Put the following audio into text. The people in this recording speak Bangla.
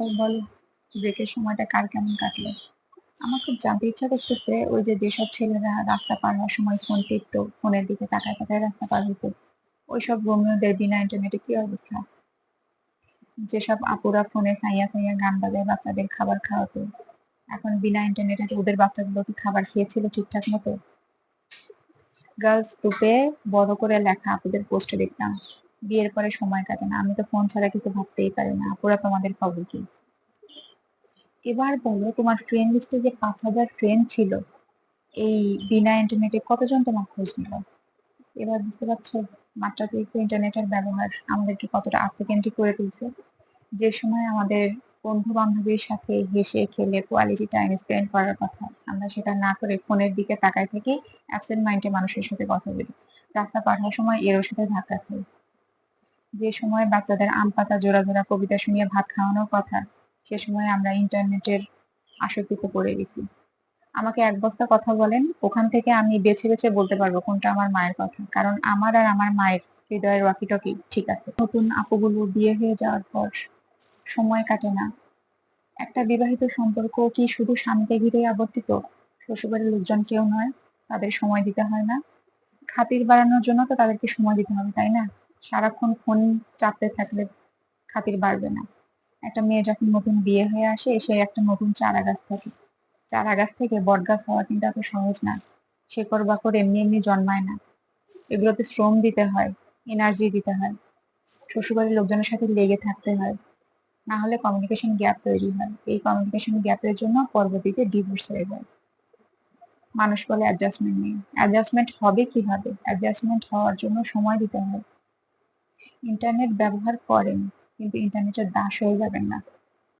তারপর বলো, ব্রেকের সময়টা কার কেমন কাটলো? আমার খুব জানতে ইচ্ছা করতেছে, ওই যে যেসব ছেলেরা রাস্তা পার হওয়ার সময় ফোন টিপতো ফোনের দিকে তাকায় তাকায় রাস্তা পার হতো ওইসব রোমিওদের বিনা ইন্টারনেটে কি অবস্থা? যেসব আপুরা ফোনে খাইয়া খাইয়া গান বাজায় বাচ্চাদের খাবার খাওয়াতো, এখন বিনা ইন্টারনেটে ওদের বাচ্চাগুলো কি খাবার খেয়েছিল ঠিকঠাক মতো? গার্লস গ্রুপে বড় করে লেখা, আপুদের পোস্টে দেখতাম। বিয়ের পরে সময় কাটে না। আমি তো ফোন ছাড়া কিছু ভাবতেই পারি না। আপুরা তোমাদের খবর কি? এবার বলো, তোমার ট্রেন লিস্টে যে পাঁচ হাজার ট্রেন ছিল, এই বিনা ইন্টারনেটে কতজন তোমার খোঁজ নিল? এবার বুঝতে পারছ, মাত্রাতিরিক্ত ইন্টারনেটের ব্যবহার আমাদেরকে কতটা আত্মকেন্দ্রিক করে তুলছে। যে সময় আমাদের বন্ধু বান্ধবীর সাথে হেসে খেলে কোয়ালিটি টাইম স্পেন্ড করার কথা, আমরা সেটা না করে ফোনের দিকে তাকায় থেকে অ্যাবসেন্ট মাইন্ডে মানুষের সাথে কথা বলি। রাস্তা পাঠার সময় এরও সাথে ধাক্কা খাই। যে সময় বাচ্চাদের আম পাতা জোড়া জোড়া কবিতা শুনিয়ে ভাত খাওয়ানোর কথা, সে সময় আমরা ইন্টারনেটের আসক্তিতে পড়ে গেছি। আমাকে এক বস্তা কথা বলেন, ওখান থেকে আমি বেছে বেছে বলতে পারব কোনটা আমার মায়ের কথা। কারণ আমার আর আমার মায়ের হৃদয়ের ওয়াকিটকি ঠিক আছে। নতুন আপুগুলো বিয়ে হয়ে যাওয়ার পর সময় কাটে না। একটা বিবাহিত সম্পর্ক কি শুধু স্বামীকে ঘিরে আবর্তিত? শ্বশুরবাড়ির লোকজন কেউ নয়, তাদের সময় দিতে হয় না। খাতির বাড়ানোর জন্য তো তাদেরকে সময় দিতে হবে, তাই না? সারাক্ষণ ফোন চাপতে থাকলে খাতির বাড়বে না। একটা মেয়ে যখন নতুন বিয়ে হয়ে আসে, সে একটা নতুন চারা গাছ থাকে চারা গাছ থেকে বট গাছ হওয়া কিন্তু এত সহজ না। শেকড় বাকড় এমনি এমনি জন্মায় না। এগুলোতে শ্রম দিতে হয় এনার্জি দিতে হয়। শ্বশুরবাড়ির লোকজনের সাথে লেগে থাকতে হয়। না হলে কমিউনিকেশন গ্যাপ তৈরি হয়। এই কমিউনিকেশন গ্যাপের জন্য পরবর্তীতে ডিভোর্স হয়ে যায়। মানুষ বলে অ্যাডজাস্টমেন্ট নেই। অ্যাডজাস্টমেন্ট হবে কীভাবে? অ্যাডজাস্টমেন্ট হওয়ার জন্য সময় দিতে হয়। ইন্টারনেট ব্যবহার করেন কিন্তু ইন্টারনেটের দাস হয়ে যাবেন না।